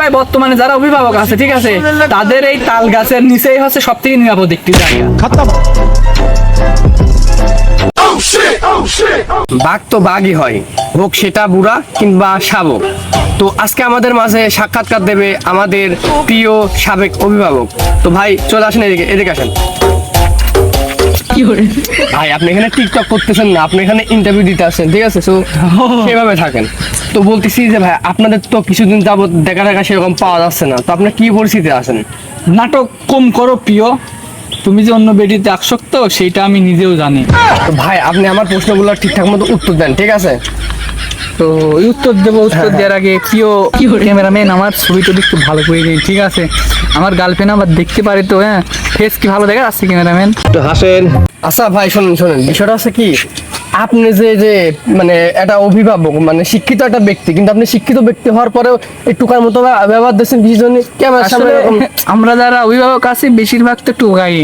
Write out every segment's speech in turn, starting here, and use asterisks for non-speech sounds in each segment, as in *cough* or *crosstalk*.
ভাই বর্তমানে যারা অভিভাবক আছে ঠিক আছে তাদের এই তাল গাছের নিচেই হচ্ছে সব থেকে নিরাপদ একটি জায়গা। বাঘ তো বাঘই হয় হোক সেটা বুড়া কিংবা শাবক। তো আজকে আমাদের মাঝে সাক্ষাৎকার দেবে আমাদের প্রিয় সাবেক অভিভাবক। তো ভাই চলে আসেন এদিকে এদিকে আসেন। ভাই আপনি এখানে টিকটক করতেছেন না আপনি এখানে ইন্টারভিউ দিতে আসছেন ঠিক আছে? সো সেভাবে থাকেন। তো বলতেছি যে ভাই আপনাদের তো কিছুদিন যাবত দেখা দেখা সেরকম পাওয়া যাচ্ছে না। তো আপনার কি পরিস্থিতি আছেন? নাটক কম করো প্রিয়। তুমি যে অন্য বেডিতে আসক্ত সেইটা আমি নিজেও জানি। তো ভাই আপনি আমার প্রশ্নগুলো ঠিকঠাক মতো উত্তর দেন ঠিক আছে? তো এই উত্তর দেবো উত্তর দেওয়ার আগে প্রিয় ক্যামেরাম্যান আমার ছবি টবি একটু ভালো করে দিন ঠিক আছে? আমার গার্লফ্রেন্ড আবার দেখতে পারে তো হ্যাঁ? ফেস কি ভালো দেখা যাচ্ছে ক্যামেরাম্যান একটু হাসেন। আচ্ছা ভাই শুনুন শুনুন বিষয়টা আছে কি আপনি যে যে মানে একটা অভিভাবক মানে শিক্ষিত একটা ব্যক্তি কিন্তু আপনি শিক্ষিত ব্যক্তি হওয়ার পরেও এই টুকার মতো ব্যবহার দিচ্ছেন কেমন আসলে আমরা যারা অভিভাবক আছি বেশিরভাগ তো টোকাই।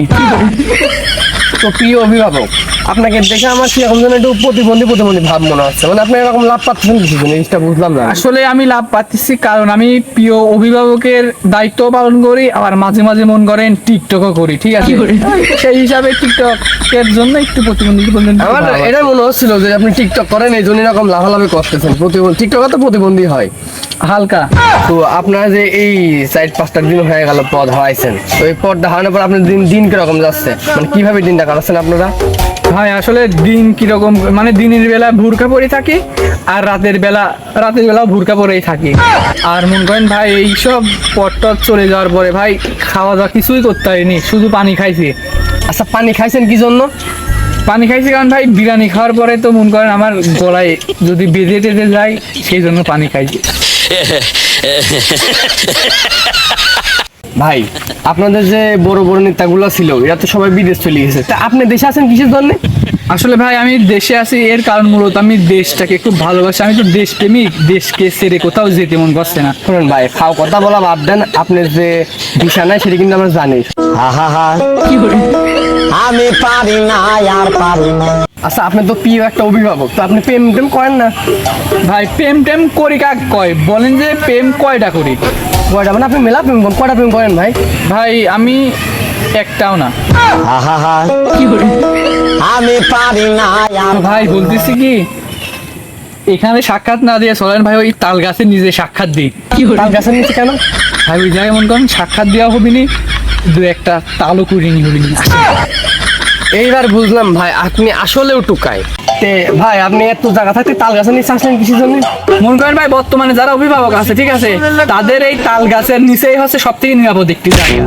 তো প্রিয় অভিভাবক আপনাকে দেখে আমার সেরকম যেন একটু প্রতিবন্ধী প্রতিবন্ধী ভাব মনে হচ্ছে। মানে আপনি এরকম লাভ পাচ্ছেন কিছু জিনিসটা বুঝলাম না। আসলে আমি লাভ পাচ্ছি কারণ আমি প্রিয় অভিভাবকের দায়িত্ব পালন করি আবার মাঝে মাঝে মন করেন টিকটকও করি ঠিক আছে? সেই হিসাবে টিকটক এর জন্য একটু প্রতিবন্ধী আমার এটা মনে হচ্ছিল যে আপনি টিকটক করেন এই জন্য এরকম লাভালাভি করতেছেন। প্রতিবন্ধী টিকটকে তো প্রতিবন্ধী হয়। হালকা। তো আপনারা যে এই চার পাঁচটা দিন হয়ে গেল পদ হারাইছেন। তো এই পদটা হারানোর পর আপনার দিন দিন কীরকম যাচ্ছে? মানে কীভাবে দিনটা কাটাচ্ছেন আপনারা? ভাই আসলে দিন কীরকম মানে দিনের বেলা ভুরকা পরে থাকি আর রাতের বেলা রাতের বেলা ভুরকা পরেই থাকি। আর মনে করেন ভাই এইসব পটটট চলে যাওয়ার পরে ভাই খাওয়া দাওয়া কিছুই করতে হয়নি শুধু পানি খাইছি। আচ্ছা পানি খাইছেন কি জন্য? পানি খাইছি কারণ ভাই বিরিয়ানি খাওয়ার পরে তো মনে করেন আমার গলায় যদি বেঁধে টেঁধে যায় সেই জন্য পানি খাইছি। *laughs* ভাই আপনাদের যে বড় বড় নেতাগুলো ছিল এরা তো সবাই বিদেশ চলে গেছে। তা আপনি দেশে আছেন কিসের জন্য? আসলে ভাই আমি দেশে আছি এর কারণ মূলত আমি দেশটাকে খুব ভালোবাসি। আমি তো দেশপ্রেমিক দেশকে ছেড়ে কোথাও যেতে মন করছে না। শুনুন ভাই খাও কথা বলা বাদ দেন আপনার যে দিশা নাই সেটা কিন্তু আমরা জানি। আমি পারি না আর পারি না। আচ্ছা আপনি তো প্রিয় একটা অভিভাবক তো আপনি প্রেম টেম করেন না? ভাই প্রেম টেম করি কাক কয়? বলেন যে প্রেম কয়টা করি? কয়টা মানে আপনি মেলা প্রেম করেন কয়টা প্রেম করেন ভাই? ভাই আমি একটাও না। আহা আমি পারি না ভাই বলতেছি কি এখানে সাক্ষাৎ না দিয়ে চলেন ভাই ওই তাল গাছে নিজে সাক্ষাৎ দিই। তার গাছের নিচে কেন? ভাই ওই জায়গায় মন করেন সাক্ষাৎ দেওয়া হবে নি দু একটা তালও করিনি হবে এইবার বুঝলাম ভাই আপনি আসলেও টুকায় ভাই, আপনি এত জায়গা থাকতে তাল গাছের নিচে আসলেন কিসের জন্য? মনে করেন ভাই, বর্তমানে যারা অভিভাবক আছে, ঠিক আছে, তাদের এই তাল গাছের নিচেই হচ্ছে সব থেকে নিরাপদ একটি জায়গা।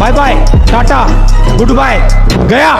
Bye bye, ta ta, good bye, Gaya.